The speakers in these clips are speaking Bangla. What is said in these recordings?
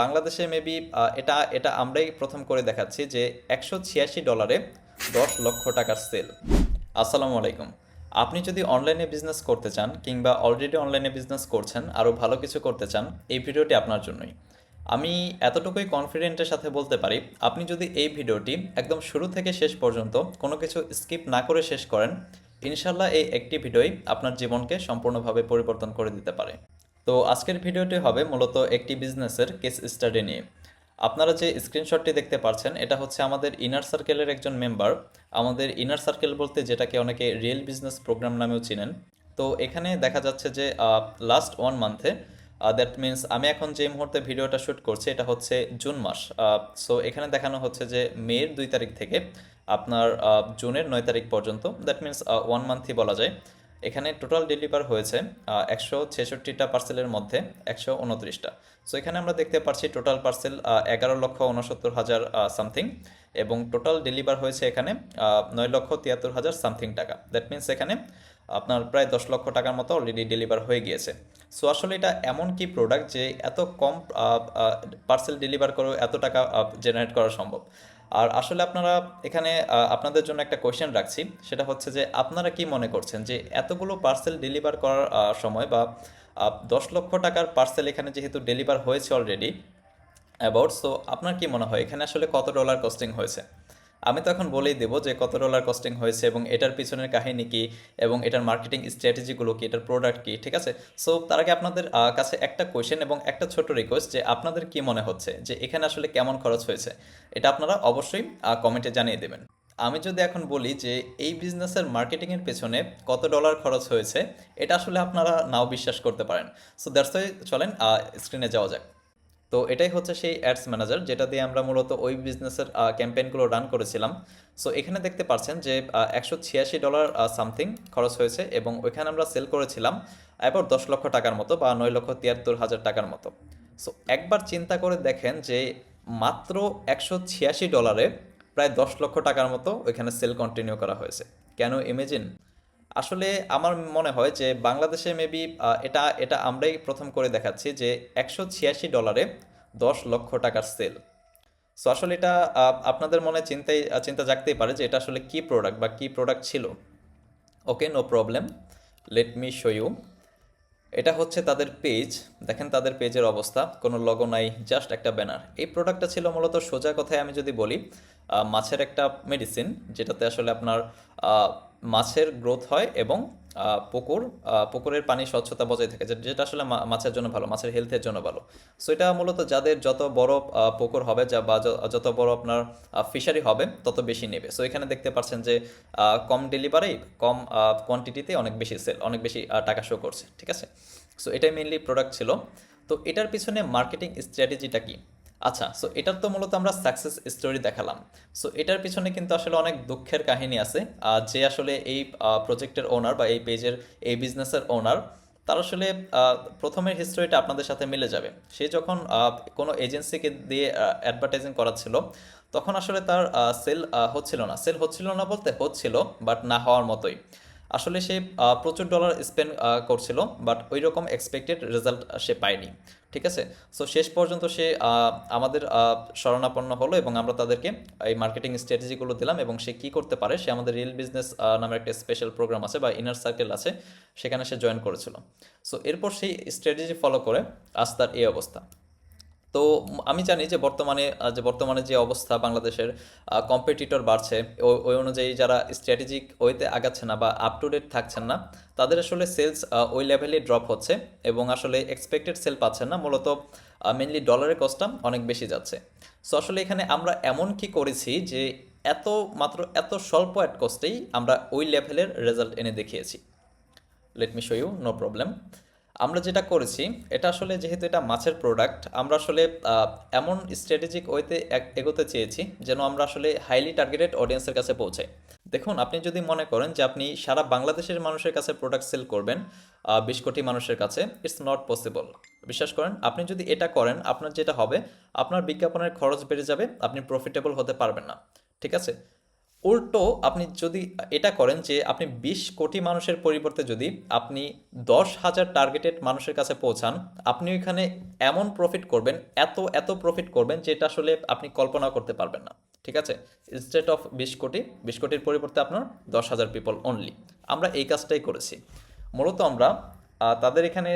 বাংলাদেশে মেবি এটা এটা আমরাই প্রথম করে দেখাচ্ছি যে একশো ছিয়াশি ডলারে দশ লক্ষ টাকার সেল আসসালামু আলাইকুম। আপনি যদি অনলাইনে বিজনেস করতে চান কিংবা অলরেডি অনলাইনে বিজনেস করছেন, আরও ভালো কিছু করতে চান, এই ভিডিওটি আপনার জন্যই। আমি এতটুকুই কনফিডেন্টের সাথে বলতে পারি, আপনি যদি এই ভিডিওটি একদম শুরু থেকে শেষ পর্যন্ত কোনো কিছু স্কিপ না করে শেষ করেন ইনশাল্লাহ এই একটি ভিডিওই আপনার জীবনকে সম্পূর্ণভাবে পরিবর্তন করে দিতে পারে। তো আজকের ভিডিওটি হবে মূলত একটি বিজনেসের কেস স্টাডি নিয়ে। আপনারা যে স্ক্রিনশটটি দেখতে পাচ্ছেন এটা হচ্ছে আমাদের ইনার সার্কেলের একজন মেম্বার আমাদের ইনার সার্কেল বলতে যেটাকে অনেকে রিয়েল বিজনেস প্রোগ্রাম নামেও চিনেন। তো এখানে দেখা যাচ্ছে যে লাস্ট ওয়ান মান্থে দ্যাট মিন্স আমি এখন যে মুহূর্তে ভিডিওটা শ্যুট করছি, এটা হচ্ছে জুন মাস। সো এখানে দেখানো হচ্ছে যে মের দুই তারিখ থেকে আপনার জুনের নয় তারিখ পর্যন্ত দ্যাট মিন্স ওয়ান মান্থই বলা যায়। এখানে টোটাল ডেলিভার হয়েছে একশো ছেষট্টিটা পার্সেলের মধ্যে একশো উনত্রিশটা। সো এখানে আমরা দেখতে পাচ্ছি টোটাল পার্সেল এগারো লক্ষ উনসত্তর হাজার সামথিং এবং টোটাল ডেলিভার হয়েছে এখানে নয় লক্ষ তিয়াত্তর হাজার সামথিং টাকা। দ্যাট মিন্স এখানে আপনার প্রায় দশ লক্ষ টাকার মতো অলরেডি ডেলিভার হয়ে গিয়েছে। সো আসলে এটা এমন কি প্রোডাক্ট যে এত কম পার্সেল ডেলিভার করেও এত টাকা জেনারেট করা সম্ভব? আর আসলে আপনারা এখানে আপনাদের জন্য একটা কোয়েশ্চেন রাখছি। সেটা হচ্ছে যে, আপনারা কি মনে করছেন যে, এতগুলো পার্সেল ডেলিভার করার সময় বা দশ লক্ষ টাকার পার্সেল এখানে যেহেতু ডেলিভার হয়েছে অলরেডি অ্যাবাউট সো আপনার কি মনে হয়? এখানে আসলে কত ডলার কস্টিং হয়েছে? আমি তো এখন বলেই দেবো যে কত ডলার কস্টিং হয়েছে এবং এটার পিছনের কাহিনী কি এবং এটার মার্কেটিং স্ট্র্যাটেজিগুলো কি, এটার প্রোডাক্ট কি, ঠিক আছে? সো তার আগে আপনাদের কাছে একটা কোয়েশ্চেন এবং একটা ছোট রিকোয়েস্ট যে আপনাদের কি মনে হচ্ছে যে এখানে আসলে কেমন খরচ হয়েছে? এটা আপনারা অবশ্যই কমেন্টে জানিয়ে দেবেন। আমি যদি এখন বলি যে এই বিজনেসের মার্কেটিংয়ের পেছনে কত ডলার খরচ হয়েছে, এটা আসলে আপনারা নাও বিশ্বাস করতে পারেন। সো দ্যাটস চলেন স্ক্রিনে যাওয়া যাক। তো এটাই হচ্ছে সেই অ্যাডস ম্যানেজার যেটা দিয়ে আমরা মূলত ওই বিজনেসের ক্যাম্পেইনগুলো রান করেছিলাম। সো এখানে দেখতে পাচ্ছেন যে একশো ছিয়াশি ডলার সামথিং খরচ হয়েছে এবং ওইখানে আমরা সেল করেছিলাম এবার দশ লক্ষ টাকার মতো বা নয় লক্ষ তিয়াত্তর হাজার টাকার মতো। সো একবার চিন্তা করে দেখেন যে, মাত্র একশো ছিয়াশি ডলারে প্রায় দশ লক্ষ টাকার মতো ওইখানে সেল কন্টিনিউ করা হয়েছে। কেন? ইমেজিন আসলে আমার মনে হয় যে বাংলাদেশে মেবি এটা এটা আমরাই প্রথম করে দেখাচ্ছি যে একশো ছিয়াশি ডলারে দশ লক্ষ টাকার সেল সো আসলে এটা আপনাদের মনে চিন্তাই চিন্তা জাগতেই পারে যে এটা আসলে কি প্রোডাক্ট বা কি প্রোডাক্ট ছিল। Okay no problem let me show you এটা হচ্ছে তাদের পেজ দেখেন তাদের পেজের অবস্থা। কোনো লগো নাই জাস্ট একটা ব্যানার এই প্রোডাক্টটা ছিল মূলত সোজা কথায় আমি যদি বলি মাছের একটা মেডিসিন যেটাতে আসলে আপনার মাছের গ্রোথ হয় এবং পুকুর পুকুরের পানি স্বচ্ছতা বজায় থাকে, যেটা আসলে মাছের জন্য ভালো, মাছের হেলথের জন্য ভালো। সো এটা মূলত যাদের যত বড় পুকুর হবে যা বা যত বড় আপনার ফিশারি হবে, তত বেশি নেবে। সো এখানে দেখতে পাচ্ছেন যে কম ডেলিভারি কম কোয়ান্টিটিতে অনেক বেশি সেল অনেক বেশি টাকা শো করছে, ঠিক আছে? সো এটাই মেইনলি প্রোডাক্ট ছিল। তো এটার পিছনে মার্কেটিং স্ট্র্যাটেজিটা কি? আচ্ছা সো এটার তো মূলত আমরা সাকসেস স্টোরি দেখালাম। সো এটার পিছনে কিন্তু আসলে অনেক দুঃখের কাহিনী আছে। যে আসলে এই প্রজেক্টের ওনার বা এই পেজের এই বিজনেসের ওনার তার আসলে প্রথমের হিস্টোরিটা আপনাদের সাথে মিলে যাবে। সে যখন কোনো এজেন্সিকে দিয়ে অ্যাডভার্টাইজিং করাচ্ছিল, তখন আসলে তার সেল হচ্ছিল না। সেল হচ্ছিল না বলতে হচ্ছিল বাট না হওয়ার মতোই। আসলে সে প্রচুর ডলার স্পেন্ড করছিল বাট ওই রকম এক্সপেক্টেড রেজাল্ট সে পায়নি। ঠিক আছে? সো শেষ পর্যন্ত সে আমাদের শরণাপন্ন হলো এবং আমরা তাদেরকে এই মার্কেটিং স্ট্র্যাটেজিগুলো দিলাম এবং সে কি করতে পারে, সে আমাদের রিয়েল বিজনেস নামের একটা স্পেশাল প্রোগ্রাম আছে বা ইনার সার্কেল আছে, সেখানে সে জয়েন করেছিল। সো এরপর সেই স্ট্র্যাটেজি ফলো করে আজ তার এই অবস্থা। তো আমি জানি যে বর্তমানে যে বর্তমানে যে অবস্থা বাংলাদেশের কম্পিটিটর বাড়ছে ওই অনুযায়ী যারা স্ট্র্যাটেজিক ওয়েতে আগাচ্ছে না বা আপ টু ডেট থাকছেন না, তাদের আসলে সেলস ওই লেভেলে ড্রপ হচ্ছে এবং আসলে এক্সপেক্টেড সেল পাচ্ছেন না, মূলত মেনলি ডলারের কস্টটা অনেক বেশি যাচ্ছে। সো আসলে এখানে আমরা এমন কি করেছি যে এত মাত্র, এত স্বল্প অ্যাড কস্টেই আমরা ওই লেভেলের রেজাল্ট এনে দেখিয়েছি। Let me show you no problem আমরা যেটা করেছি, এটা আসলে যেহেতু এটা মাছের প্রোডাক্ট আমরা আসলে এমন স্ট্র্যাটেজিক ওয়েতে এগোতে চেয়েছি যেন আমরা আসলে হাইলি টার্গেটেড অডিয়েন্সের কাছে পৌঁছাই। দেখুন, আপনি যদি মনে করেন যে আপনি সারা বাংলাদেশের মানুষের কাছে প্রোডাক্ট সেল করবেন বিশ কোটি মানুষের কাছে ইটস নট পসিবল বিশ্বাস করেন, আপনি যদি এটা করেন, আপনার যেটা হবে, আপনার বিজ্ঞাপনের খরচ বেড়ে যাবে, আপনি প্রফিটেবল হতে পারবেন না। ঠিক আছে? উল্টো আপনি যদি এটা করেন যে আপনি বিশ কোটি মানুষের পরিবর্তে যদি আপনি দশ হাজার টার্গেটেড মানুষের কাছে পৌঁছান, আপনি ওইখানে এমন প্রফিট করবেন, এত এত প্রফিট করবেন যেটা আসলে আপনি কল্পনা করতে পারবেন না, ঠিক আছে? ইনস্টেড অফ বিশ কোটি, বিশ কোটির পরিবর্তে আপনার দশ হাজার পিপল অনলি আমরা এই কাজটাই করেছি। মূলত আমরা তাদের এখানে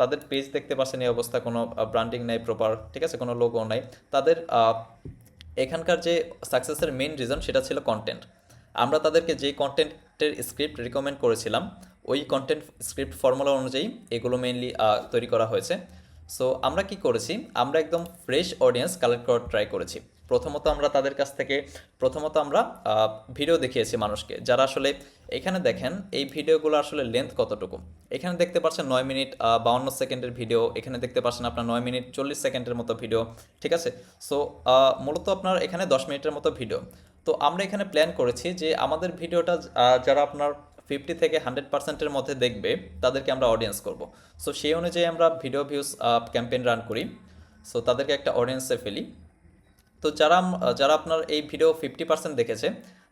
তাদের পেজ দেখতে পাচ্ছেন এই অবস্থা, কোনো ব্র্যান্ডিং নাই প্রপার ঠিক আছে? কোনো লোগো নাই। তাদের এখানকার যে সাকসেসের মেইন রিজন সেটা ছিল কন্টেন্ট আমরা তাদেরকে যে কন্টেন্টের স্ক্রিপ্ট রিকমেন্ড করেছিলাম, ওই কন্টেন্ট স্ক্রিপ্ট ফর্মুলা অনুযায়ী এগুলো মেইনলি তৈরি করা হয়েছে। সো আমরা কি করেছি? আমরা একদম ফ্রেশ অডিয়েন্স কালেক্ট করার ট্রাই করেছি। প্রথমত আমরা তাদের কাছ থেকে, প্রথমত আমরা ভিডিও দেখিয়েছি মানুষকে, যারা আসলে এখানে দেখেন, এই ভিডিওগুলো আসলে লেন্থ কতটুকু? এখানে দেখতে পাচ্ছেন নয় মিনিট বাউন্ন সেকেন্ডের ভিডিও। এখানে দেখতে পাচ্ছেন আপনার নয় মিনিট চল্লিশ সেকেন্ডের মতো ভিডিও, ঠিক আছে? সো মূলত আপনার এখানে দশ মিনিটের মতো ভিডিও। তো আমরা এখানে প্ল্যান করেছি যে আমাদের ভিডিওটা যারা আপনার ফিফটি থেকে হান্ড্রেড পার্সেন্টের মধ্যে দেখবে, তাদেরকে আমরা অডিয়েন্স করব। সো সেই অনুযায়ী আমরা ভিডিও ভিউজ ক্যাম্পেইন রান করি। সো তাদেরকে একটা অডিয়েন্সে ফেলি। তো যারা যারা আপনার এই ভিডিও ফিফটি পার্সেন্ট দেখেছে,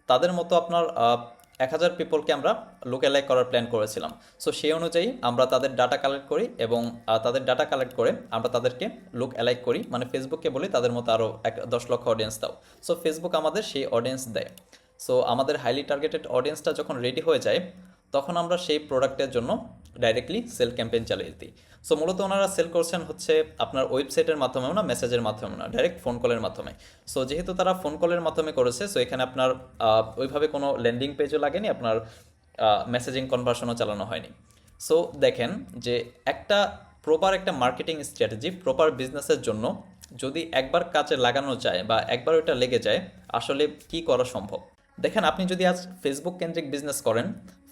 তাদের মতো আপনার এক হাজার পিপলকে আমরা লুক অ্যালাইক করার প্ল্যান করেছিলাম। সো সেই অনুযায়ী আমরা তাদের ডাটা কালেক্ট করি এবং তাদের ডাটা কালেক্ট করে আমরা তাদেরকে লুক অ্যালাইক করি। মানে ফেসবুককে বলি তাদের মতো আরও এক, দশ লক্ষ অডিয়েন্স দাও। সো ফেসবুক আমাদের সেই অডিয়েন্স দেয়। সো আমাদের হাইলি টার্গেটেড অডিয়েন্সটা যখন রেডি হয়ে যায়, তখন আমরা সেই প্রোডাক্টের জন্য ডাইরেক্টলি সেল ক্যাম্পেইন চালিয়ে দিই। সো মূলত ওনারা সেল করছেন হচ্ছে আপনার ওয়েবসাইটের মাধ্যমেও না মেসেজের মাধ্যমে না ডাইরেক্ট ফোন কলের মাধ্যমে। সো যেহেতু তারা ফোন কলের মাধ্যমে করেছে সো এখানে আপনার ওইভাবে কোনো ল্যান্ডিং পেজও লাগেনি, আপনার মেসেজিং কনভার্সনও চালানো হয়নি। সো দেখেন যে একটা প্রপার একটা মার্কেটিং স্ট্র্যাটেজি প্রপার বিজনেসের জন্য যদি একবার কাজে লাগানো যায় বা একবার ওইটা লেগে যায়, আসলে কি করা সম্ভব? দেখেন, আপনি যদি আজ ফেসবুক কেন্দ্রিক বিজনেস করেন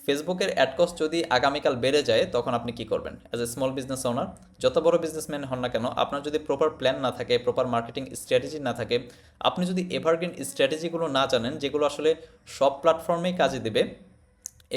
ফেসবুকের অ্যাড কস্ট যদি আগামীকাল বেড়ে যায়, তখন আপনি কি করবেন? As a small business owner যত বড় বিজনেসম্যান হন না কেন, আপনার যদি প্রপার প্ল্যান না থাকে প্রপার মার্কেটিং স্ট্র্যাটেজি না থাকে, আপনি যদি এভারগ্রিন স্ট্র্যাটেজিগুলো না জানেন, যেগুলো আসলে সব প্ল্যাটফর্মেই কাজে দেবে,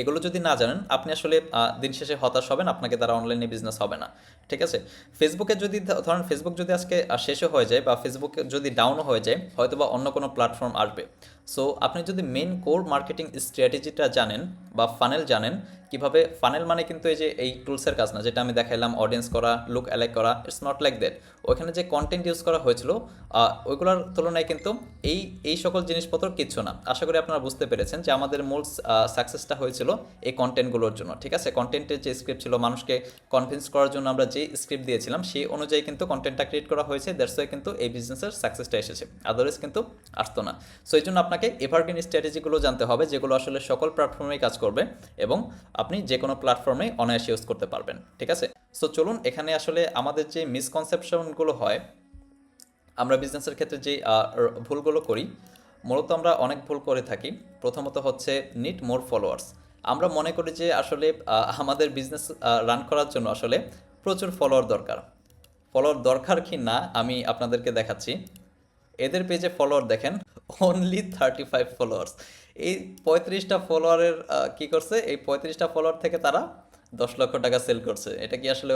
এগুলো যদি না জানেন, আপনি আসলে দিন শেষে হতাশ হবেন, আপনাকে তারা অনলাইনে বিজনেস হবে না। ঠিক আছে? ফেসবুকে যদি ধরেন ফেসবুক যদি আজকে শেষও হয়ে যায় বা ফেসবুকে যদি ডাউনও হয়ে যায় হয়তো বা অন্য কোনো প্ল্যাটফর্ম আসবে। সো আপনি যদি মেন কোর মার্কেটিং স্ট্র্যাটেজিটা জানেন বা ফানেল জানেন, কীভাবে ফানেল মানে কিন্তু এই যে এই টুলসের কাজ না, যেটা আমি দেখাইলাম অডিয়েন্স করা লুক অ্যালাইক করা ইটস নট লাইক দ্যাট ওইখানে যে কন্টেন্ট ইউজ করা হয়েছিল ওইগুলোর তুলনায় কিন্তু এই এই সকল জিনিসপত্র কিচ্ছু না। আশা করি আপনারা বুঝতে পেরেছেন যে আমাদের মূল সাকসেসটা হয়েছিল এই কন্টেন্টগুলোর জন্য, ঠিক আছে? কন্টেন্টের যে স্ক্রিপ্ট ছিল, মানুষকে কনভিন্স করার জন্য আমরা যে স্ক্রিপ্ট দিয়েছিলাম, সেই অনুযায়ী কিন্তু কন্টেন্টটা ক্রিয়েট করা হয়েছে দ্যাটস ওয়াই কিন্তু এই বিজনেসের সাকসেসটা এসেছে। আদারওয়াইজ কিন্তু আসতো না। সো এই জন্য আপনাকে এভারগ্রিন স্ট্র্যাটেজিগুলো জানতে হবে, যেগুলো আসলে সকল প্ল্যাটফর্মেই কাজ করবে এবং আপনি যে কোনো প্ল্যাটফর্মে অনায়াসে ইউজ করতে পারবেন, ঠিক আছে? সো চলুন এখানে আসলে আমাদের যে মিসকনসেপশনগুলো হয়, আমরা বিজনেসের ক্ষেত্রে যে ভুলগুলো করি, মূলত আমরা অনেক ভুল করে থাকি। প্রথমত হচ্ছে নিট মোর ফলোয়ার্স আমরা মনে করি যে আসলে আমাদের বিজনেস রান করার জন্য আসলে প্রচুর ফলোয়ার দরকার। ফলোয়ার দরকার কি না, আমি আপনাদেরকে দেখাচ্ছি। এদের পেজে ফলোয়ার দেখেন অনলি থার্টি ফাইভ ফলোয়ার্স এই পঁয়ত্রিশটা ফলোয়ারের কি করছে? এই পঁয়ত্রিশটা ফলোয়ার থেকে তারা দশ লক্ষ টাকা সেল করছে। এটা কি আসলে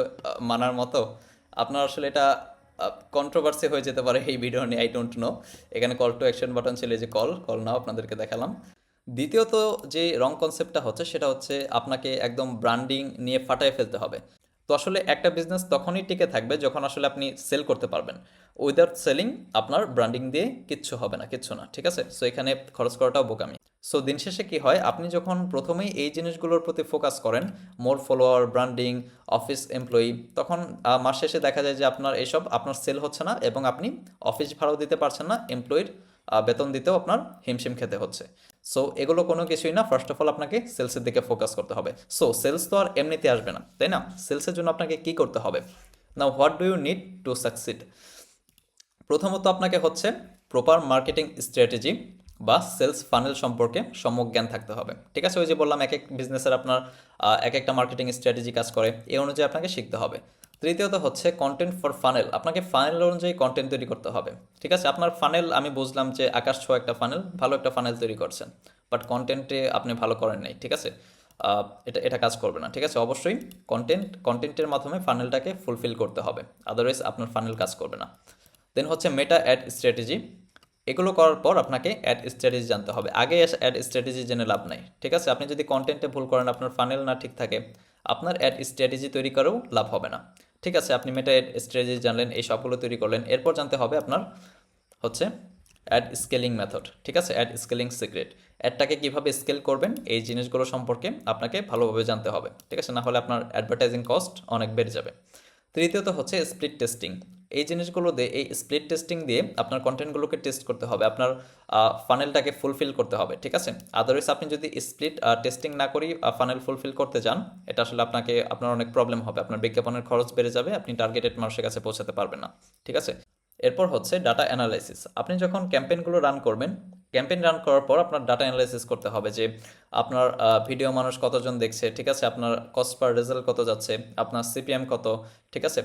মানার মতো? আপনার আসলে এটা কন্ট্রোভার্সি হয়ে যেতে পারে এই ভিডিও নিয়ে আই ডোন্ট নো এখানে কল টু অ্যাকশন বাটন ছিল যে কল কল নাও, আপনাদেরকে দেখালাম। দ্বিতীয়ত যে রং কনসেপ্টটা হচ্ছে, সেটা হচ্ছে আপনাকে একদম ব্র্যান্ডিং নিয়ে ফাটায় ফেলতে হবে। তো আসলে একটা বিজনেস তখনই টিকে থাকবে যখন আসলে আপনি সেল করতে পারবেন। উইদাউট সেলিং আপনার ব্র্যান্ডিং দিয়ে কিচ্ছু হবে না, কিচ্ছু না, ঠিক আছে? সো এখানে খরচ করাটাও বোকামি। সো দিন শেষে কি হয়? আপনি যখন প্রথমেই এই জিনিসগুলোর প্রতি ফোকাস করেন more follower branding office employee তখন মাস শেষে দেখা যায় যে আপনার এসব আপনার সেল হচ্ছে না এবং আপনি অফিস ভাড়াও দিতে পারছেন না এমপ্লয়ির বেতন দিতেও আপনার হিমশিম খেতে হচ্ছে। সো এগুলো কোনো কিছুই না। ফার্স্ট অফ অল আপনাকে সেলসের দিকে ফোকাস করতে হবে। সো সেলস তো আর এমনিতে আসবে না, তাই না? সেলসের জন্য আপনাকে কি করতে হবে? Now what do you need to succeed প্রথমত আপনাকে হচ্ছে প্রপার মার্কেটিং স্ট্র্যাটেজি বা সেলস ফানেল সম্পর্কে সম্যক জ্ঞান থাকতে হবে। ঠিক আছে? ওই যে বললাম, এক এক বিজনেসের আপনার এক একটা মার্কেটিং স্ট্র্যাটেজি কাজ করে। এই অনুযায়ী আপনাকে শিখতে হবে। তৃতীয়ত হচ্ছে কন্টেন্ট ফর ফানেল আপনাকে ফানেল অনুযায়ী কন্টেন্ট তৈরি করতে হবে। ঠিক আছে? আপনার ফানেল আমি বুঝলাম যে আকাশ ছোঁয়া একটা ফানেল ভালো একটা ফানেল তৈরি করছেন। বাট কন্টেন্টে আপনি ভালো করেন নাই, ঠিক আছে? এটা এটা কাজ করবে না, ঠিক আছে? অবশ্যই কন্টেন্ট কন্টেন্টের মাধ্যমে ফানেলটাকে ফুলফিল করতে হবে। আদারওয়াইজ আপনার ফানেল কাজ করবে না। দেন হচ্ছে মেটা অ্যাড স্ট্র্যাটেজি এগুলো করার পর আপনাকে অ্যাড স্ট্র্যাটেজি জানতে হবে। আগে অ্যাড স্ট্র্যাটেজি জেনে লাভ নাই, ঠিক আছে? আপনি যদি কন্টেন্টে ভুল করেন, আপনার ফানেল না ঠিক থাকে, আপনার অ্যাড স্ট্র্যাটেজি তৈরি করেও লাভ হবে না। ঠিক আছে, আপনি মেটা স্ট্র্যাটেজি জানলেন, এই সবগুলো তৈরি করলেন। এরপর জানতে হবে আপনার হচ্ছে অ্যাড স্কেলিং মেথড ঠিক আছে? অ্যাড স্কেলিং সিক্রেট অ্যাডটাকে কীভাবে স্কেল করবেন, এই জিনিসগুলো সম্পর্কে আপনাকে ভালোভাবে জানতে হবে, ঠিক আছে? না হলে আপনার অ্যাডভার্টাইজিং কস্ট অনেক বেড়ে যাবে। তৃতীয়ত হচ্ছে স্প্লিট টেস্টিং এই জিনিসগুলো দিয়ে, এই স্প্লিট টেস্টিং দিয়ে আপনার কন্টেন্টগুলোকে টেস্ট করতে হবে, আপনার ফানেলটাকে ফুলফিল করতে হবে, ঠিক আছে? আদারওয়াইজ আপনি যদি স্প্লিট টেস্টিং না করি ফানেল ফুলফিল করতে যান, এটা আসলে আপনাকে, আপনার অনেক প্রবলেম হবে, আপনার বিজ্ঞাপনের খরচ বেড়ে যাবে, আপনি টার্গেটেড মানুষের কাছে পৌঁছাতে পারবেন না, ঠিক আছে? এরপর হচ্ছে ডাটা অ্যানালাইসিস আপনি যখন ক্যাম্পেইনগুলো রান করবেন ক্যাম্পেইন রান করার পর আপনার ডাটা অ্যানালাইসিস করতে হবে যে আপনার ভিডিও মানুষ কতজন দেখছে, ঠিক আছে? আপনার কস্ট পার রেজাল্ট কত যাচ্ছে, আপনার সিপিএম কত, ঠিক আছে?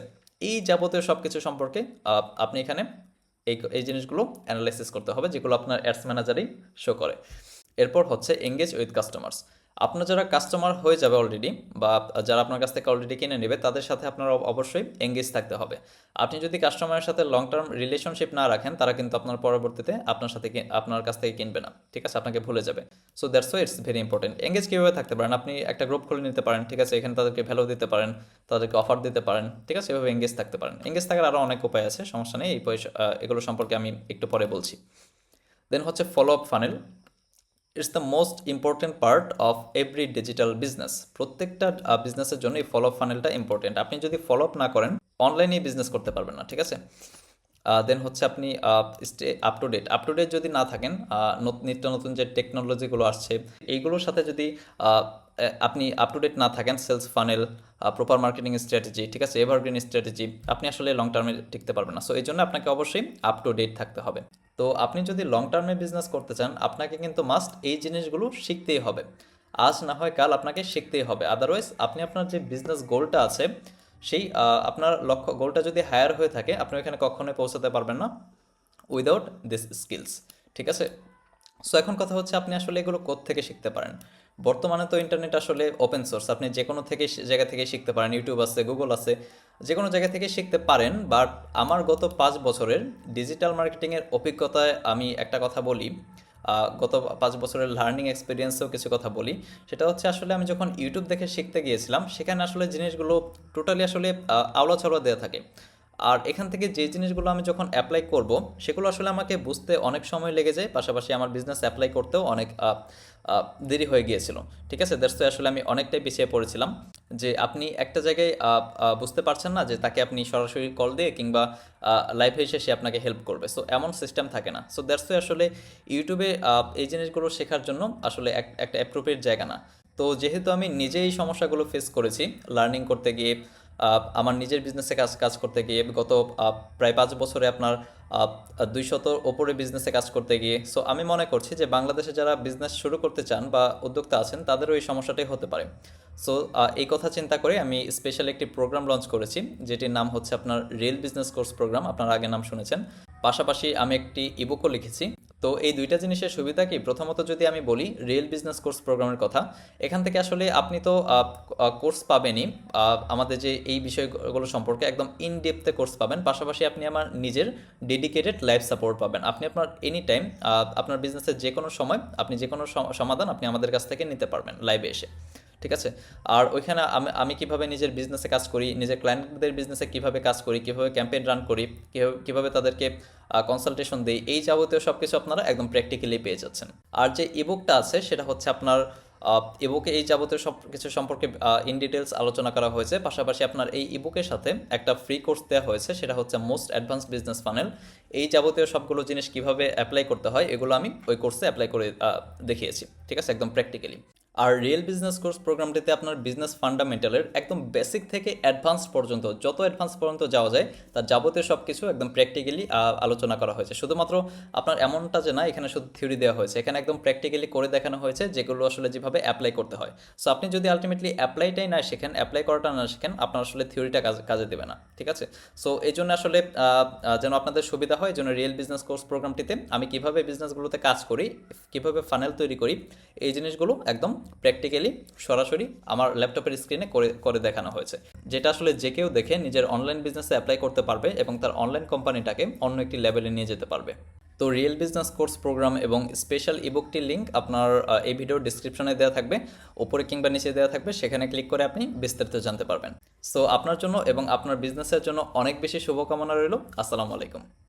এই যাবতীয় সব কিছু সম্পর্কে আপনি এখানে এই এই জিনিসগুলো অ্যানালাইসিস করতে হবে যেগুলো আপনার অ্যাডস ম্যানেজারই শো করে। এরপর হচ্ছে এঙ্গেজ উইথ কাস্টমার্স আপনার যারা কাস্টমার হয়ে যাবে অলরেডি বা যারা আপনার কাছ থেকে অলরেডি কিনে নেবে, তাদের সাথে আপনার অবশ্যই এঙ্গেজ থাকতে হবে। আপনি যদি কাস্টমারের সাথে লং টার্ম রিলেশনশিপ না রাখেন, তারা কিন্তু আপনার পরবর্তীতে আপনার সাথে আপনার কাছ থেকে কিনবে না। ঠিক আছে, আপনাকে ভুলে যাবে। So that's it's very important engage কীভাবে থাকতে পারেন? আপনি একটা গ্রুপ খুলে নিতে পারেন, ঠিক আছে? এখানে তাদেরকে ভ্যালু দিতে পারেন, তাদেরকে অফার দিতে পারেন, ঠিক আছে? এভাবে এঙ্গেজ থাকতে পারেন। এঙ্গেজ থাকার আরও অনেক উপায় আছে, সমস্যা নেই। এই পয়সা এগুলো সম্পর্কে আমি একটু পরে বলছি। দেন হচ্ছে follow up funnel it's the most important part of every digital business প্রত্যেকটা বিজনেসের জন্য এই ফলো ফানেলটা ইম্পর্টেন্ট আপনি যদি ফলো আপ না করেন অনলাইনে বিজনেস করতে পারবেন না, ঠিক আছে? দেন হচ্ছে আপনি stay up to date up to date যদি না থাকেন নিত্য নতুন যে টেকনোলজিগুলো আসছে, এইগুলোর সাথে যদি আপনি আপ টু ডেট না থাকেন sales funnel proper marketing strategy ঠিক আছে? এভারগ্রিন স্ট্র্যাটেজি আপনি আসলে লং টার্মে টিকতে পারবেন না। সো এই জন্য আপনাকে অবশ্যই আপ টু ডেট থাকতে হবে। তো আপনি যদি লং টার্মে বিজনেস করতে চান, আপনাকে কিন্তু মাস্ট এই জিনিসগুলো শিখতেই হবে। আজ না হয় কাল আপনাকে শিখতেই হবে। আদারওয়াইজ আপনি আপনার যে বিজনেস গোলটা আছে, সেই আপনার লক্ষ্য গোলটা যদি হায়ার হয়ে থাকে, আপনি ওখানে কখনোই পৌঁছাতে পারবেন না উইদাউট দিস স্কিলস ঠিক আছে? সো এখন কথা হচ্ছে আপনি আসলে এগুলো থেকে শিখতে পারেন? বর্তমানে তো ইন্টারনেট আসলে ওপেন সোর্স আপনি যে কোনো থেকে জায়গা থেকে শিখতে পারেন। ইউটিউব আছে গুগল আছে। যে কোনো জায়গা থেকে শিখতে পারেন বাট আমার গত পাঁচ বছরের ডিজিটাল মার্কেটিংয়ের অভিজ্ঞতায় আমি একটা কথা বলি গত পাঁচ বছরের লার্নিং এক্সপিরিয়েন্সেও কিছু কথা বলি। সেটা হচ্ছে আসলে আমি যখন ইউটিউব দেখে শিখতে গিয়েছিলাম, সেখানে আসলে জিনিসগুলো টোটালি আসলে আওলা ছড়া দেওয়া থাকে। আর এখান থেকে যে জিনিসগুলো আমি যখন অ্যাপ্লাই করব, সেগুলো আসলে আমাকে বুঝতে অনেক সময় লেগে যায়। পাশাপাশি আমার বিজনেস অ্যাপ্লাই করতেও অনেক দেরি হয়ে গিয়েছিল। ঠিক আছে? দ্যাটস আসলে আমি অনেকটাই পিছিয়ে পড়েছিলাম। যে আপনি একটা জায়গায় বুঝতে পারছেন না যে তাকে আপনি সরাসরি কল দিয়ে কিংবা লাইভে এসে সে আপনাকে হেল্প করবে। সো এমন সিস্টেম থাকে না। সো দ্যাটস আসলে ইউটিউবে এই জিনিসগুলো শেখার জন্য আসলে এক- একটা অ্যাপ্রোপ্রিয়েট জায়গা না। তো যেহেতু আমি নিজেই সমস্যাগুলো ফেস করেছি লার্নিং করতে গিয়ে আমার নিজের বিজনেসে কাজ কাজ করতে গিয়ে গত প্রায় পাঁচ বছরে আপনার দুইশত ওপরে বিজনেসে কাজ করতে গিয়ে সো আমি মনে করছি যে বাংলাদেশে যারা বিজনেস শুরু করতে চান বা উদ্যোক্তা আছেন, তাদেরও এই সমস্যাটাই হতে পারে। সো এই কথা চিন্তা করে আমি স্পেশাল একটি প্রোগ্রাম লঞ্চ করেছি, যেটির নাম হচ্ছে আপনার রিয়েল বিজনেস কোর্স প্রোগ্রাম আপনারা আগে নাম শুনেছেন। পাশাপাশি আমি একটি ইবুকও লিখেছি। তো এই দুইটা জিনিসের সুবিধা কি? প্রথমত যদি আমি বলি রিয়েল বিজনেস কোর্স প্রোগ্রামের কথা, এখান থেকে আসলে আপনি তো কোর্স পাবেনই। আমাদের যে এই বিষয়গুলো সম্পর্কে একদম ইন ডেপথে কোর্স পাবেন। পাশাপাশি আপনি আমার নিজের ডেডিকেটেড লাইফ সাপোর্ট পাবেন। আপনি আপনার এনি টাইম আপনার বিজনেসের যে কোনো সময়, আপনি যে কোনো সম- সমাধান আপনি আমাদের কাছ থেকে নিতে পারবেন লাইভে এসে। ঠিক আছে? আর ওইখানে আমি আমি কীভাবে নিজের বিজনেসে কাজ করি, নিজের ক্লায়েন্টদের বিজনেসে কীভাবে কাজ করি, কীভাবে ক্যাম্পেইন রান করি, কীভাবে তাদেরকে কনসালটেশন দিই, এই যাবতীয় সব কিছু আপনারা একদম প্র্যাকটিক্যালি পেয়ে যাচ্ছেন। আর যে ইবুকটা আছে, সেটা হচ্ছে আপনার ইবুকে এই যাবতীয় সব কিছু সম্পর্কে ইন ডিটেলস আলোচনা করা হয়েছে। পাশাপাশি আপনার এই ইবুকের সাথে একটা ফ্রি কোর্স দেওয়া হয়েছে, সেটা হচ্ছে মোস্ট অ্যাডভান্স বিজনেস ফানেল এই যাবতীয় সবগুলো জিনিস কীভাবে অ্যাপ্লাই করতে হয়, এগুলো আমি ওই কোর্সে অ্যাপ্লাই করে দেখিয়েছি। ঠিক আছে? একদম প্র্যাকটিক্যালি আর রিয়েল বিজনেস কোর্স প্রোগ্রামটিতে আপনার বিজনেস ফান্ডামেন্টালের একদম বেসিক থেকে অ্যাডভান্স পর্যন্ত, যত অ্যাডভান্স পর্যন্ত যাওয়া যায়, তার যাবতীয় সব কিছু একদম প্র্যাকটিক্যালি আলোচনা করা হয়েছে। শুধুমাত্র আপনার এমনটা যে না, এখানে শুধু থিওরি দেওয়া হয়েছে, এখানে একদম প্র্যাকটিক্যালি করে দেখানো হয়েছে, যেগুলো আসলে যেভাবে অ্যাপ্লাই করতে হয়। সো আপনি যদি আলটিমেটলি অ্যাপ্লাইটাই না শেখেন, অ্যাপ্লাই করাটা না শেখেন, আপনার আসলে থিওরিটা কাজে কাজে দেবে না, ঠিক আছে? সো এই জন্য আসলে যেন আপনাদের সুবিধা হয়, এই জন্য রিয়েল বিজনেস কোর্স প্রোগ্রামটিতে আমি কীভাবে বিজনেসগুলোতে কাজ করি, কীভাবে ফানেল তৈরি করি, এই জিনিসগুলো একদম প্র্যাকটিক্যালি সরাসরি আমার ল্যাপটপের স্ক্রিনে করে করে দেখানো হয়েছে। যেটা আসলে যে কেউ দেখে নিজের অনলাইন বিজনেসে অ্যাপ্লাই করতে পারবে এবং তার অনলাইন কোম্পানিটাকে অন্য একটি লেভেলে নিয়ে যেতে পারবে। তো রিয়েল বিজনেস কোর্স প্রোগ্রাম এবং স্পেশাল ইবুকটির লিঙ্ক আপনার এই ভিডিওর ডিসক্রিপশনে দেওয়া থাকবে। উপরে কিংবা নিচে দেওয়া থাকবে, সেখানে ক্লিক করে আপনি বিস্তারিত জানতে পারবেন। সো আপনার জন্য এবং আপনার বিজনেসের জন্য অনেক বেশি শুভকামনা রইল। আসসালামু আলাইকুম।